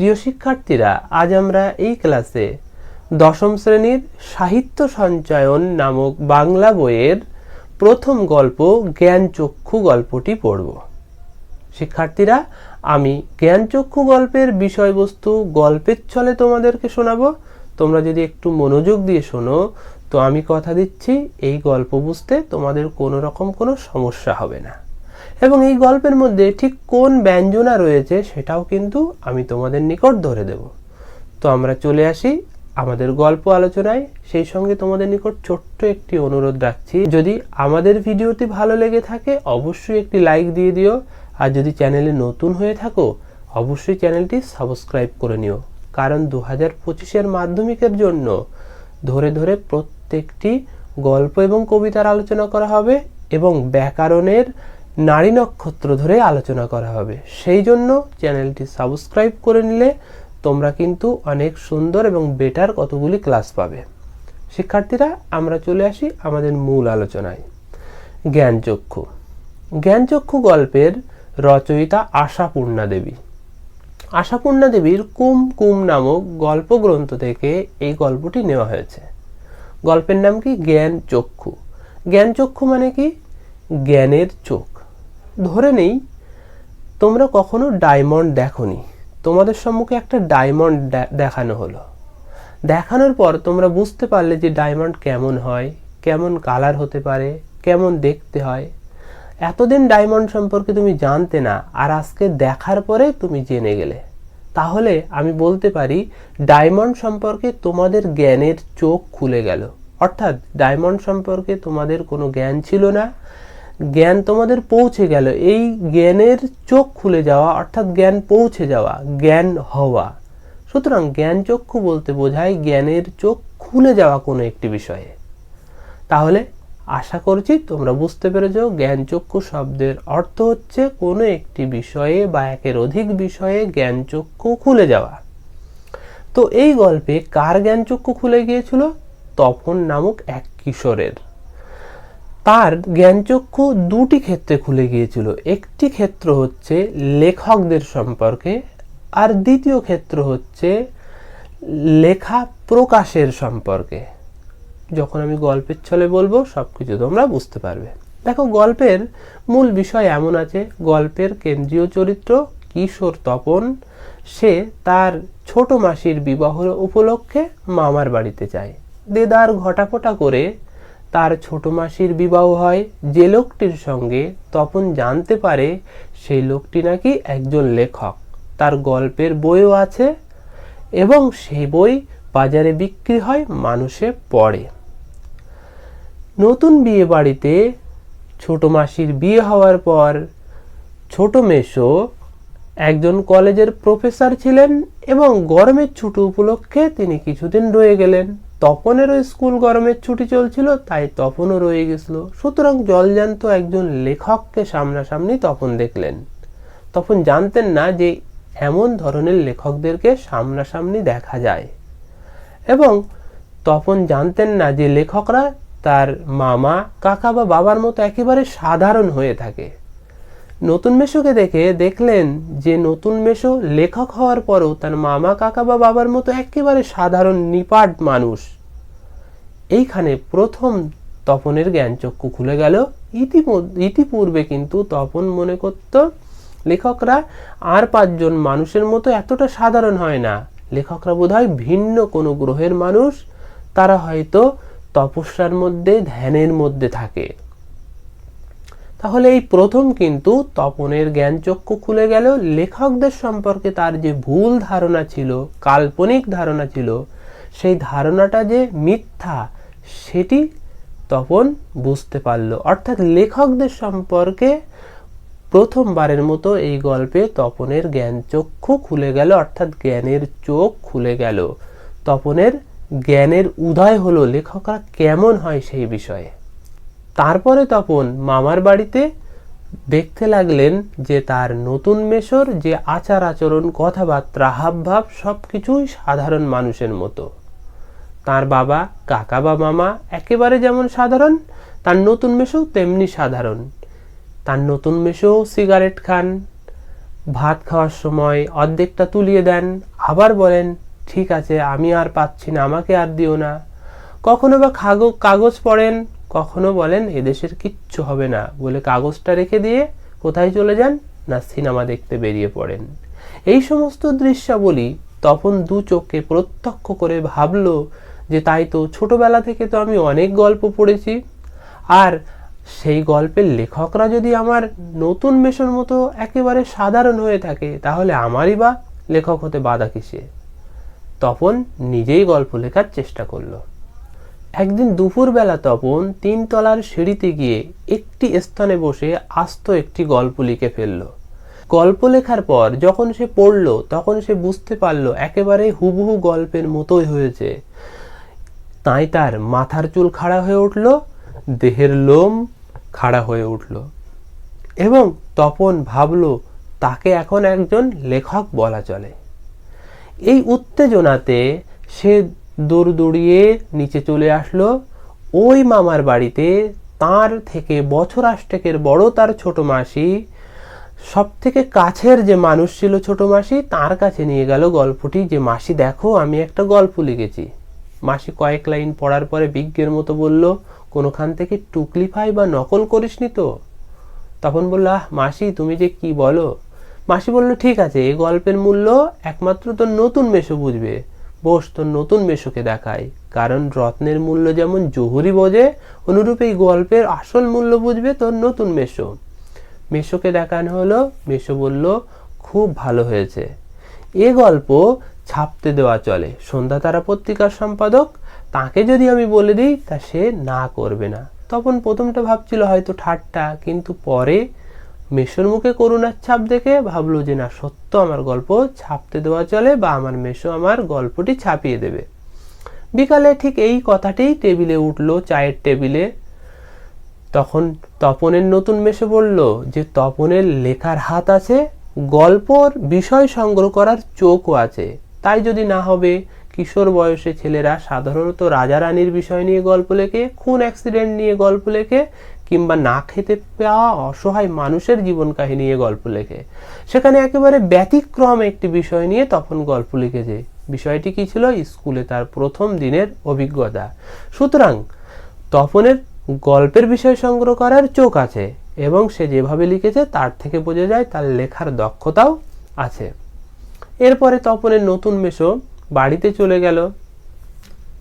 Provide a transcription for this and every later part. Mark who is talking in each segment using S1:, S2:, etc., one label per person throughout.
S1: প্রিয় শিক্ষার্থীরা, আজ আমরা এই ক্লাসে দশম শ্রেণির সাহিত্য সঞ্চয়ন নামক বাংলা বইয়ের প্রথম গল্প জ্ঞানচক্ষু গল্পটি পড়ব। শিক্ষার্থীরা, আমি জ্ঞানচক্ষু গল্পের বিষয়বস্তু গল্পের ছলে তোমাদেরকে শোনাব। তোমরা যদি একটু মনোযোগ দিয়ে শোনো, তো আমি কথা দিচ্ছি, এই গল্প বুঝতে তোমাদের কোনো রকম কোনো সমস্যা হবে না। এবং এই গল্পের মধ্যে ঠিক কোন ব্যঞ্জনা রয়েছে সেটাও কিন্তু আমি তোমাদের নিকট ধরে দেব। তো আমরা চলে আসি আমাদের গল্প আলোচনায়। সেই সঙ্গে তোমাদের নিকট ছোট্ট একটি অনুরোধ রাখছি। যদি আমাদের ভিডিওটি ভালো লেগে থাকে, অবশ্যই একটি লাইক দিয়ে দিও। আর যদি চ্যানেলে নতুন হয়ে থাকো, অবশ্যই চ্যানেলটি সাবস্ক্রাইব করে নিও। কারণ দু হাজার পঁচিশের মাধ্যমিকের জন্য ধরে ধরে প্রত্যেকটি গল্প এবং কবিতার আলোচনা করা হবে এবং ব্যাকরণের নারী নক্ষত্র ধরে আলোচনা করা হবে। সেই জন্য চ্যানেলটি সাবস্ক্রাইব করে নিলে তোমরা কিন্তু অনেক সুন্দর এবং বেটার কতগুলি ক্লাস পাবে। শিক্ষার্থীরা, আমরা চলে আসি আমাদের মূল আলোচনায়। জ্ঞানচক্ষু। জ্ঞানচক্ষু গল্পের রচয়িতা আশাপূর্ণা দেবী। আশাপূর্ণা দেবীর কুম কুম নামক গল্প গ্রন্থ থেকে এই গল্পটি নেওয়া হয়েছে। গল্পের নাম কি? জ্ঞান চক্ষু জ্ঞান চক্ষু মানে কি? জ্ঞানের চোখ। ধরে নেই, তোমরা কখনো ডায়মন্ড দেখনি। তোমাদের সম্মুখে একটা ডায়মন্ড দেখানো হলো। দেখানোর পর তোমরা বুঝতে পারলে যে ডায়মন্ড কেমন হয়, কেমন কালার হতে পারে, কেমন দেখতে হয়। এতদিন ডায়মন্ড সম্পর্কে তুমি জানতে না, আর আজকে দেখার পরে তুমি জেনে গেলে। তাহলে আমি বলতে পারি ডায়মন্ড সম্পর্কে তোমাদের জ্ঞানের চোখ খুলে গেল। অর্থাৎ ডায়মন্ড সম্পর্কে তোমাদের কোনো জ্ঞান ছিল না জ্ঞান তোমাদের পৌঁছে গেল। এই জ্ঞানের চোখ খুলে যাওয়া, অর্থাৎ জ্ঞান পৌঁছে যাওয়া, জ্ঞান হওয়া। সুতরাং জ্ঞান চক্ষু বলতে বোঝায় জ্ঞানের চোখ খুলে যাওয়া কোনো একটি বিষয়ে। তাহলে আশা করছি তোমরা বুঝতে পেরেছ জ্ঞানচক্ষু শব্দের অর্থ হচ্ছে কোনো একটি বিষয়ে বা একের অধিক বিষয়ে জ্ঞানচক্ষু খুলে যাওয়া। তো এই গল্পে কার জ্ঞানচক্ষু খুলে গিয়েছিল? তপন নামক এক কিশোরের। তার জ্ঞানচক্ষু দুটি ক্ষেত্রে খুলে গিয়েছিল। একটি ক্ষেত্র হচ্ছে লেখকদের সম্পর্কে আর দ্বিতীয় ক্ষেত্র হচ্ছে লেখা প্রকাশের সম্পর্কে। যখন আমি গল্পের ছলে বলব সব কিছু তোমরা বুঝতে পারবে। দেখো, গল্পের মূল বিষয় এমন আছে, গল্পের কেন্দ্রীয় চরিত্র, কিশোর তপন, সে তার ছোট মাসির বিবাহ উপলক্ষে মামার বাড়িতে যায়। দেদার ঘটাফটা করে তার ছোট মাসির বিবাহ হয়। যে লোকটির সঙ্গে তপন জানতে পারে, সেই লোকটি নাকি একজন লেখক। তার গল্পের বইও আছে এবং সেই বই বাজারে বিক্রি হয়, মানুষে পড়ে। নতুন বিয়ে বাড়িতে ছোট মাসির বিয়ে হওয়ার পর ছোট মেশো একজন কলেজের প্রফেসর ছিলেন এবং গরমের ছুটি উপলক্ষে তিনি কিছুদিন রয়ে গেলেন। তপনেরও স্কুল গরমের ছুটি চলছিল, তাই তপনও রয়ে গেছিল। সুতরাং জলজান্ত একজন লেখককে সামনাসামনি তপন দেখলেন। তপন জানতেন না যে এমন ধরনের লেখকদেরকে সামনাসামনি দেখা যায়। এবং তপন জানতেন না যে লেখকরা তার মামা, কাকা বা বাবার মতো একেবারে সাধারণ হয়ে থাকে। নতুন মেশোকে দেখে দেখলেন যে নতুন মেশো লেখক হওয়ার পরও তার মামা, কাকা বা বাবার মতো একেবারে সাধারণ নিপাট মানুষ। এইখানে প্রথম তপনের জ্ঞানচক্ষু খুলে গেল। ইতিপূর্বে কিন্তু তপন মনে করত, লেখকরা আর পাঁচজন মানুষের মতো এতটা সাধারণ হয় না। লেখকরা বোধহয় ভিন্ন কোনো গ্রহের মানুষ, তারা হয়তো তপস্যার মধ্যে, ধ্যানের মধ্যে থাকে। তাহলে এই প্রথম কিন্তু তপনের জ্ঞানচক্ষু খুলে গেল লেখকদের সম্পর্কে তার যে ভুল ধারণা ছিল, কাল্পনিক ধারণা ছিল, সেই ধারণাটা যে মিথ্যা, সেটি তপন বুঝতে পারল। অর্থাৎ লেখকদের সম্পর্কে প্রথমবারের মতো এই গল্পে তপনের জ্ঞানচক্ষু খুলে গেল, অর্থাৎ জ্ঞানের চোখ খুলে গেল। তপনের জ্ঞানের উদয় হলো লেখকরা কেমন হয় সেই বিষয়ে। তারপরে তপন মামার বাড়িতে দেখতে লাগলেন যে তার নতুন মেশর যে আচার আচরণ, কথাবার্তা, হাবভাব সব কিছুই সাধারণ মানুষের মতো। তার বাবা, কাকা বা মামা একেবারে যেমন সাধারণ, তার নতুন মেশো তেমনি সাধারণ। তার নতুন মেশো সিগারেট খান, ভাত খাওয়ার সময় অর্ধেকটা তুলিয়ে দেন, আবার বলেন, ঠিক আছে, আমি আর পাচ্ছি না, আমাকে আর দিও না। কখনো বা কাগজ কাগজ পড়েন কখনো বলেন, এদেশের কিচ্ছু হবে না। বলে কাগজটা রেখে দিয়ে কোথায় চলে যান? না, সিনেমা দেখতে বেরিয়ে পড়েন। এই সমস্ত দৃশ্যাবলী তখন দু চোখে প্রত্যক্ষ করে ভাবল যে তাই তো, ছোটবেলা থেকে তো আমি অনেক গল্প পড়েছি। আর সেই গল্পের লেখকরা যদি আমার নতুন মেশোর মতো একেবারে সাধারণ হয়ে থাকে, তাহলে আমারই বা লেখক হতে বাধা কিসে? তপন নিজেই গল্প লেখার চেষ্টা করল। একদিন দুপুরবেলা তপন তিনতলার সিঁড়িতে গিয়ে একটি স্থানে বসে আস্ত একটি গল্প লিখে ফেলল। গল্প লেখার পর যখন সে পড়ল, তখন সে বুঝতে পারল একেবারে হুবহু গল্পের মতোই হয়েছে। তাই তার মাথার চুল খাড়া হয়ে উঠল, দেহের লোম খাড়া হয়ে উঠল এবং তপন ভাবল, তাকে এখন একজন লেখক বলা চলে। এই উত্তেজনাতে সে দৌড় দৌড়িয়ে নিচে চলে আসলো। ওই মামার বাড়িতে তার থেকে বছর আষ্টেকের বড় তার ছোট মাসি সব থেকে কাছের যে মানুষ ছিল ছোট মাসি, তার কাছে নিয়ে গেল গল্পটি যে, মাসি, দেখো, আমি একটা গল্প লিখেছি। মাসি কয়েক লাইন পড়ার পরে বিজ্ঞের মতো বলল, কোনোখান থেকে টুকলি ফাই বা নকল করিসনি তো? তখন বলল, আহ, মাসি, তুমি যে কি বলো? মাসি বলল, ঠিক আছে এই গল্পের মূল্য একমাত্র তোর নতুন মেশো বুঝবে। বস তোর নতুন মেশোকে দেখায়। কারণ রত্নের মূল্য যেমন জহুরি বোঝে, অনুরূপ এই গল্পের আসল মূল্য বুঝবে তোর নতুন মেশো। মেশোকে দেখানো হলো, মেশো বলল, খুব ভালো হয়েছে। এ গল্প ছাপতে দেওয়া চলে। সন্ধ্যা তারা পত্রিকার সম্পাদক। তাকে যদি আমি বলে দিই, তা সে না করবে না। তখন প্রথমটা ভাবছিল হয়তো ঠাট্টা, কিন্তু পরে মেশোর মুখে করুণার ছাপ দেখে ভাবলো যে না, সত্য আমার গল্প ছাপতে দেওয়া চলে বা আমার মেশো আমার গল্পটি ছাপিয়ে দেবে। বিকালে ঠিক এই কথাটাই টেবিলে উঠল চায়ের টেবিলে। তখন তপনের নতুন মেশে বলল যে, তপনের লেখার হাত আছে, গল্পর বিষয় সংগ্রহ করার চোখও আছে। তাই যদি না হবে, কিশোর বয়সে ছেলেরা সাধারণত রাজা রানীর বিষয় নিয়ে গল্প লেখে, খুন, অ্যাক্সিডেন্ট নিয়ে গল্প লেখে কিংবা না খেতে পাওয়া অসহায় মানুষের জীবন কাহিনী গল্প লেখে। সেখানে একেবারে ব্যতিক্রম একটি বিষয় নিয়ে তখন গল্প লিখেছে। বিষয়টি কি ছিল? স্কুলে তার প্রথম দিনের অভিজ্ঞতা। সুতরাং তপনের গল্পের বিষয় সংগ্রহ করার চোখ আছে এবং সে যেভাবে লিখেছে তার থেকে বোঝা যায় তার লেখার দক্ষতাও আছে। এরপরে তপনের নতুন মেশো বাড়িতে চলে গেল।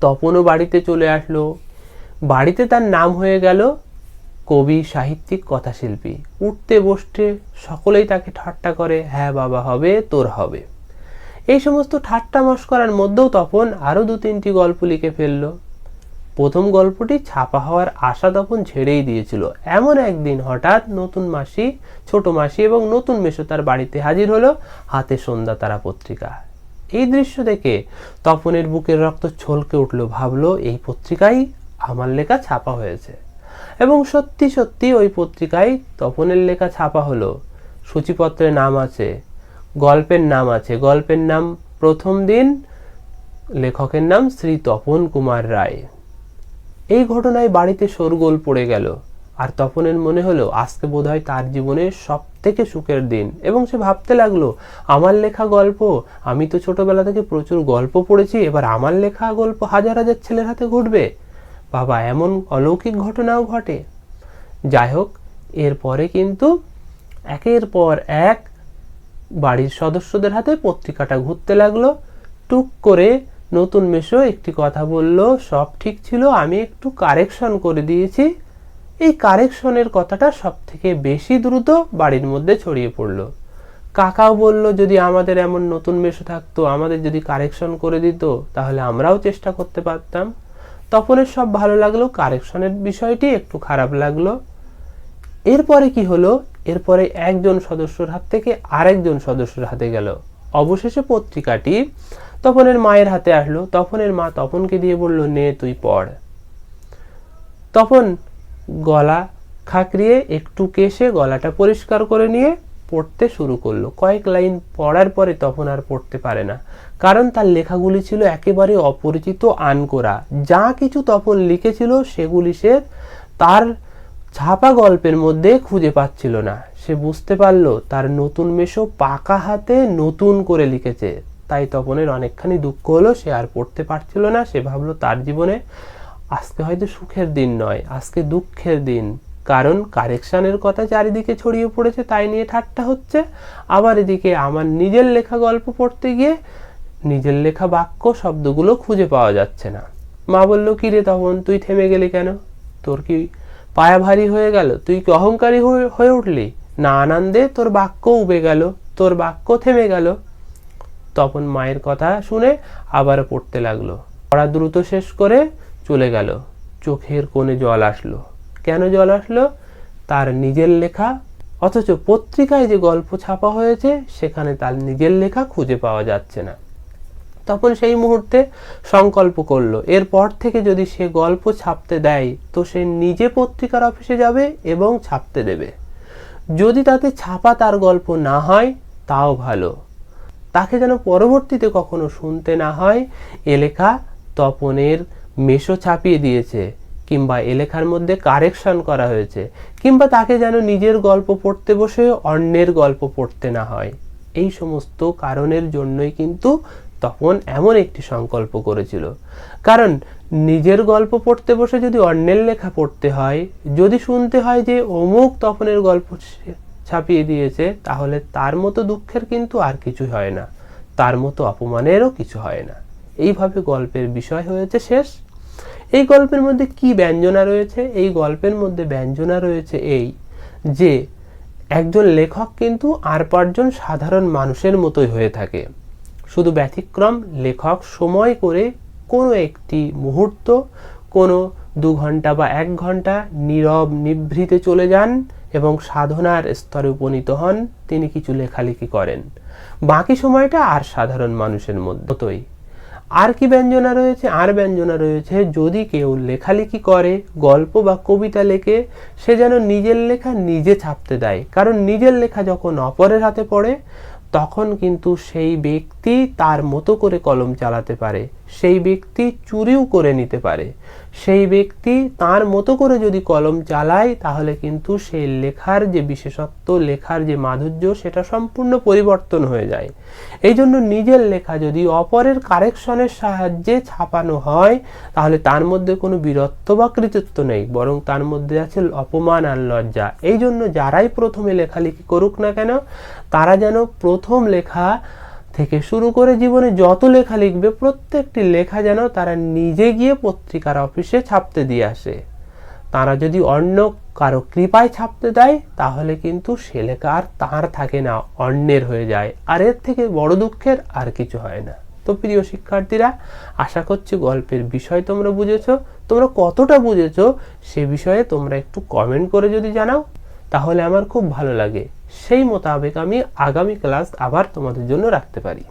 S1: তপনও বাড়িতে চলে আসলো। বাড়িতে তার নাম হয়ে গেল কবি, সাহিত্যিক, কথাশিল্পী। উঠতে, বসতে সকলেই তাকে ঠাট্টা করে হ্যাঁ বাবা, হবে, তোর হবে। এই সমস্ত ঠাট্টা মস্করার মধ্যেও তখন আরও দু তিনটি গল্প লিখে ফেলল। প্রথম গল্পটি ছাপা হওয়ার আশা তখন ছেড়েই দিয়েছিল। এমন একদিন হঠাৎ নতুন মাসি, ছোট মাসি এবং নতুন মেশো তার বাড়িতে হাজির হলো হাতে সন্ধ্যা তারা পত্রিকা। এই দৃশ্য দেখে তপনের বুকের রক্ত ছলকে উঠল, ভাবলো, এই পত্রিকাই আমার লেখা ছাপা হয়েছে। এবং সত্যি সত্যি ওই পত্রিকায় তপনের লেখা ছাপা হলো। সূচিপত্রে নাম আছে, গল্পের নাম আছে। গল্পের নাম প্রথম দিন, লেখকের নাম শ্রী তপন কুমার রায়। এই ঘটনায় বাড়িতে শোরগোল পড়ে গেল। আর তপনের মনে হলো, আজকে বোধহয় তার জীবনের সব থেকে সুখের দিন। এবং সে ভাবতে লাগল, আমার লেখা গল্প, আমি তো ছোটবেলা থেকে প্রচুর গল্প পড়েছি, এবার আমার লেখা গল্প হাজার হাজার ছেলের হাতে ঘটবে। বাবা, এমন অলৌকিক ঘটনাও ঘটে। যাই হোক এরপরে কিন্তু একের পর এক বাড়ির সদস্যদের হাতে পত্রিকাটা ঘুরতে লাগল, টুক করে নতুন মেশো একটি কথা বলল, সব ঠিক ছিল, আমি একটু কারেকশন করে দিয়েছি। এই কারেকশনের কথাটা সব থেকে বেশি দ্রুত বাড়ির মধ্যে ছড়িয়ে পড়ল। কাকাও বলল, যদি আমাদের এমন নতুন মেশো থাকতো, আমাদের যদি কারেকশন করে দিত, তাহলে আমরাও চেষ্টা করতে পারতাম। তপনের সব ভালো লাগল কারেকশনের বিষয়টি একটু খারাপ লাগল। এরপরে কি হলো? এরপরে একজন সদস্যর হাত থেকে আরেকজন সদস্যর হাতে গেল। অবশেষে পত্রিকাটি তপনের মায়ের হাতে আসলো। তপনের মা তপনকে দিয়ে বলল, নে, তুই পড়। তপন গলা খাকরিয়ে একটু কেশে গলাটা পরিষ্কার করে নিয়ে পড়তে শুরু করল। কয়েক লাইন পড়ার পরে তখন আর পড়তে পারে না। কারণ তার লেখাগুলি ছিল একেবারে অপরিচিত আনকোরা। যা কিছু তপন লিখেছিল সেগুলি সে তার ছাপা গল্পের মধ্যে খুঁজে পাচ্ছিল না। সে বুঝতে পারল তার নতুন মেশো পাকা হাতে নতুন করে লিখেছে। তাই তপনের অনেকখানি দুঃখ হলো সে আর পড়তে পারছিল না। সে ভাবলো তার জীবনে আজকে হয়তো সুখের দিন নয়, আজকে দুঃখের দিন। কারণ কারেকশানের কথা চারিদিকে ছড়িয়ে পড়েছে, তাই নিয়ে ঠাট্টা হচ্ছে। আবার এদিকে আমার নিজের লেখা গল্প পড়তে গিয়ে নিজের লেখা বাক্য, শব্দগুলো খুঁজে পাওয়া যাচ্ছে না। মা বলল, কি রে তখন তুই থেমে গেলি কেন? তোর কি পায়া ভারী হয়ে গেল? তুই কি অহংকারী হয়ে- উঠলি? না আনন্দে তোর বাক্য উবে গেল, তোর বাক্য থেমে গেল। তখন মায়ের কথা শুনে আবার পড়তে লাগল। পড়া দ্রুত শেষ করে চলে গেল। চোখের কোণে জল আসলো। কেন জল আসলো? তার নিজের লেখা। অথচ পত্রিকায় যে গল্প ছাপা হয়েছে, সেখানে তার নিজের লেখা খুঁজে পাওয়া যাচ্ছে না। তখন সেই মুহূর্তে সংকল্প করল, এরপর থেকে যদি সে গল্প ছাপতে দেয়, তো সে নিজে পত্রিকার অফিসে যাবে এবং ছাপতে দেবে। যদি তাতে ছাপা তার গল্প না হয়, তাও ভালো। তাকে যেন পরবর্তীতে কখনো শুনতে না হয়, এ লেখা তপনের মেশো ছাপিয়ে দিয়েছে। কিংবা এ লেখার মধ্যে কারেকশন করা হয়েছে, কিংবা তাকে যেন নিজের গল্প পড়তে বসে অন্যের গল্প পড়তে না হয়। এই সমস্ত কারণের জন্যই কিন্তু তপন এমন একটি সংকল্প করেছিল। কারণ নিজের গল্প পড়তে বসে যদি অন্যের লেখা পড়তে হয়, যদি শুনতে হয় যে অমুক তপনের গল্প ছাপিয়ে দিয়েছে, তাহলে তার মতো দুঃখের কিন্তু আর কিছু হয় না। তার মতো অপমানেরও কিছু হয় না। এইভাবে গল্পের বিষয় হয়েছে শেষ। এই গল্পের মধ্যে কি ব্যঞ্জনা রয়েছে? এই গল্পের মধ্যে ব্যঞ্জনা রয়েছে এই যে, একজন লেখক কিন্তু আর পাঁচজন সাধারণ মানুষের মতোই হয়ে থাকে। শুধু ব্যতিক্রম, লেখক সময় করে কোনো একটি মুহূর্ত, কোনো দু ঘণ্টা বা এক ঘণ্টা নীরব নিভৃতে চলে যান এবং সাধনার স্তরে উপনীত হন। তিনি কিছু লেখালেখি করেন। বাকি সময়টা আর সাধারণ মানুষের মধ্যেই আর কি ব্যঞ্জনা রয়েছে? আর ব্যঞ্জনা রয়েছে যদি কেউ লেখালেখি করে, গল্প বা কবিতা লেখে, সে যেন নিজের লেখা নিজে ছাপতে দেয়। কারণ নিজের লেখা যখন অপরের হাতে পড়ে, তখন কিন্তু সেই ব্যক্তি তার মতো করে কলম চালাতে পারে। সেই ব্যক্তি চুরিও করে নিতে পারে। সেই ব্যক্তি তার মতো করে যদি কলম চালায়, তাহলে কিন্তু সেই লেখার যে বিশেষত্ব, লেখার যে মাধুর্য, সেটা সম্পূর্ণ পরিবর্তন হয়ে যায়। এই জন্য নিজের লেখা যদি অপরের কারেকশনের সাহায্যে ছাপানো হয়, তাহলে তার মধ্যে কোনো বীরত্ব বা কৃতিত্ব নেই, বরং তার মধ্যে আছে অপমান আর লজ্জা। এই জন্য যারাই প্রথমে লেখালেখি করুক না কেন, তারা যেন প্রথম লেখা থেকে শুরু করে জীবনে যত লেখা লিখবে, প্রত্যেকটি লেখা যেন তারা নিজে গিয়ে পত্রিকার অফিসে ছাপতে দিয়ে আসে। তারা যদি অন্য কারও কৃপায় ছাপতে দেয়, তাহলে কিন্তু সে লেখা আর তাঁর থাকে না, অন্যের হয়ে যায়। আর এর থেকে বড় দুঃখের আর কিছু হয় না। তো প্রিয় শিক্ষার্থীরা, আশা করছি গল্পের বিষয় তোমরা বুঝেছ। তোমরা কতটা বুঝেছ, সে বিষয়ে তোমরা একটু কমেন্ট করে যদি জানাও, তাহলে আমার খুব ভালো লাগে। সেই মোতাবেক আমি আগামী ক্লাস আবার তোমাদের জন্য রাখতে পারি।